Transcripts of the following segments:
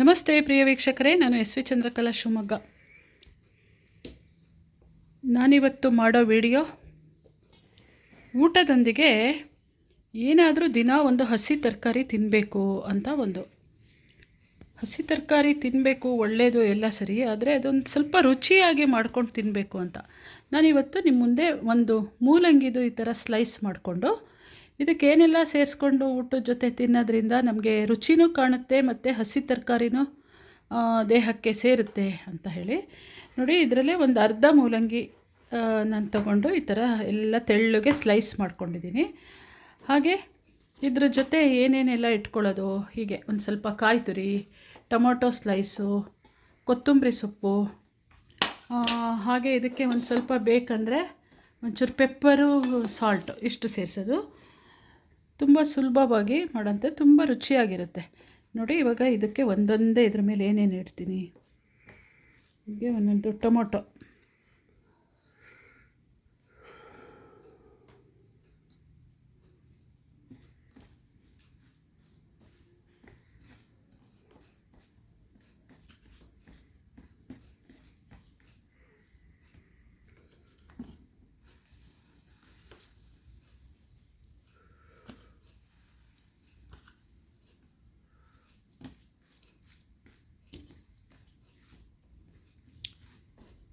ನಮಸ್ತೆ ಪ್ರಿಯ ವೀಕ್ಷಕರೇ, ನಾನು ಎಸ್ ವಿ ಚಂದ್ರಕಲಾ ಶಿವಮೊಗ್ಗ. ನಾನಿವತ್ತು ಮಾಡೋ ವಿಡಿಯೋ ಊಟದೊಂದಿಗೆ ಏನಾದರೂ ದಿನ ಒಂದು ಹಸಿ ತರಕಾರಿ ತಿನ್ನಬೇಕು ಅಂತ ಒಂದು. ಹಸಿ ತರಕಾರಿ ತಿನ್ನಬೇಕು ಒಳ್ಳೆಯದು ಎಲ್ಲ ಸರಿ, ಆದರೆ ಅದೊಂದು ಸ್ವಲ್ಪ ರುಚಿಯಾಗಿ ಮಾಡ್ಕೊಂಡು ತಿನ್ನಬೇಕು ಅಂತ. ನಾನಿವತ್ತು ನಿಮ್ಮ ಮುಂದೆ ಒಂದು ಮೂಲಂಗಿದು ಈ ಥರ ಸ್ಲೈಸ್ ಮಾಡಿಕೊಂಡು ಇದಕ್ಕೆ ಏನೆಲ್ಲ ಸೇರಿಸ್ಕೊಂಡು ಊಟದ ಜೊತೆ ತಿನ್ನೋದ್ರಿಂದ ನಮಗೆ ರುಚಿನೂ ಕಾಣುತ್ತೆ ಮತ್ತು ಹಸಿ ತರಕಾರಿನೂ ದೇಹಕ್ಕೆ ಸೇರುತ್ತೆ ಅಂತ ಹೇಳಿ. ನೋಡಿ, ಇದರಲ್ಲೇ ಒಂದು ಅರ್ಧ ಮೂಲಂಗಿ ನಾನು ತಗೊಂಡು ಈ ಥರ ಎಲ್ಲ ತೆಳ್ಳಗೆ ಸ್ಲೈಸ್ ಮಾಡ್ಕೊಂಡಿದ್ದೀನಿ. ಹಾಗೆ ಇದ್ರ ಜೊತೆ ಏನೇನೆಲ್ಲ ಇಟ್ಕೊಳ್ಳೋದು? ಹೀಗೆ ಒಂದು ಸ್ವಲ್ಪ ಕಾಯಿ ತುರಿ ಟೊಮೊಟೊ ಸ್ಲೈಸು ಕೊತ್ತಂಬರಿ ಸೊಪ್ಪು ಹಾಗೆ ಇದಕ್ಕೆ ಒಂದು ಸ್ವಲ್ಪ ಬೇಕಂದರೆ ಒಂಚೂರು ಪೆಪ್ಪರು ಸಾಲ್ಟು ಇಷ್ಟು ಸೇರಿಸೋದು. ತುಂಬ ಸುಲಭವಾಗಿ ಮಾಡೋಂಥ ತುಂಬ ರುಚಿಯಾಗಿರುತ್ತೆ. ನೋಡಿ, ಇವಾಗ ಇದಕ್ಕೆ ಒಂದೊಂದೇ ಇದ್ರ ಮೇಲೆ ಏನೇನು ಇಡ್ತೀನಿ? ಹೀಗೆ ಒಂದೊಂದು ಟೊಮೊಟೊ.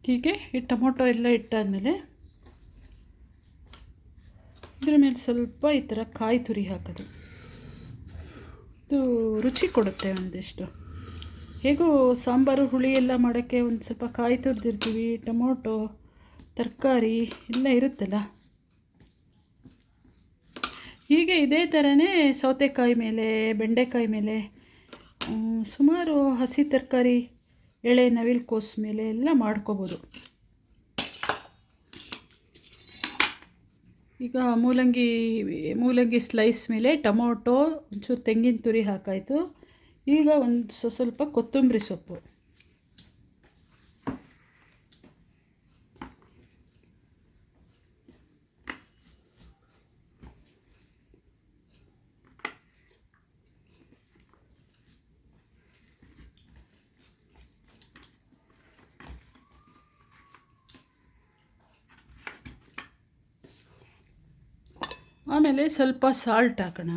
ಹೀಗೆ ಈ ಟೊಮೊಟೊ ಎಲ್ಲ ಇಟ್ಟಾದಮೇಲೆ ಇದ್ರ ಮೇಲೆ ಸ್ವಲ್ಪ ಈ ಥರ ಕಾಯಿ ತುರಿ ಹಾಕೋದು. ಇದು ರುಚಿ ಕೊಡುತ್ತೆ ಒಂದಿಷ್ಟು. ಹೇಗೂ ಸಾಂಬಾರು, ಹುಳಿ ಎಲ್ಲ ಮಾಡೋಕ್ಕೆ ಒಂದು ಸ್ವಲ್ಪ ಕಾಯಿ ತುರಿದಿರ್ತೀವಿ, ಟೊಮೊಟೊ, ತರಕಾರಿ ಎಲ್ಲ ಇರುತ್ತಲ್ಲ? ಹೀಗೆ ಇದೇ ಥರನೇ ಸೌತೆಕಾಯಿ ಮೇಲೆ, ಬೆಂಡೆಕಾಯಿ ಮೇಲೆ ಸುಮಾರು ಹಸಿ ತರಕಾರಿ ಎಳೆ, ನವಿಲು, ಕೋಸು ಮೇಲೆ ಎಲ್ಲ ಮಾಡ್ಕೋಬೋದು. ಈಗ ಮೂಲಂಗಿ ಮೂಲಂಗಿ ಸ್ಲೈಸ್ ಮೇಲೆ ಟೊಮೊಟೊ, ಒಂಚೂರು ತೆಂಗಿನ ತುರಿ ಹಾಕಾಯಿತು. ಈಗ ಒಂದು ಸ್ವ- ಸ್ವಲ್ಪ ಕೊತ್ತಂಬರಿ ಸೊಪ್ಪು. ಆಮೇಲೆ ಸ್ವಲ್ಪ ಸಾಲ್ಟ್ ಹಾಕೋಣ.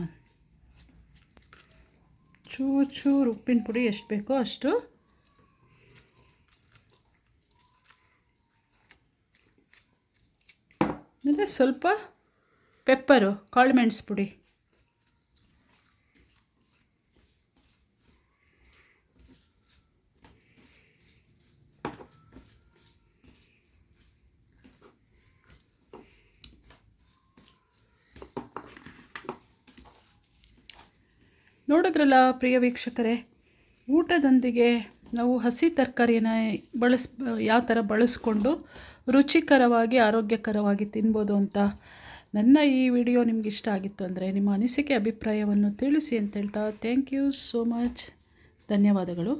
ಚೂರು ಚೂರು ಉಪ್ಪಿನ ಪುಡಿ ಎಷ್ಟು ಬೇಕೋ ಅಷ್ಟು. ಆಮೇಲೆ ಸ್ವಲ್ಪ ಪೆಪ್ಪರು ಕಾಳುಮೆಣಸು ಪುಡಿ. ನೋಡಿದ್ರಲ್ಲ ಪ್ರಿಯ ವೀಕ್ಷಕರೇ? ಊಟದೊಂದಿಗೆ ನಾವು ಹಸಿ ತರಕಾರಿನ ಬಳಸ್, ಯಾವ ಥರ ಬಳಸ್ಕೊಂಡು ರುಚಿಕರವಾಗಿ, ಆರೋಗ್ಯಕರವಾಗಿ ತಿನ್ಬೋದು ಅಂತ ನನ್ನ ಈ ವಿಡಿಯೋ ನಿಮ್ಗೆ ಇಷ್ಟ ಆಗಿತ್ತು ಅಂದರೆ ನಿಮ್ಮ ಅನಿಸಿಕೆ, ಅಭಿಪ್ರಾಯವನ್ನು ತಿಳಿಸಿ ಅಂತ ಹೇಳ್ತಾ ಥ್ಯಾಂಕ್ ಯು ಸೋ ಮಚ್ ಧನ್ಯವಾದಗಳು.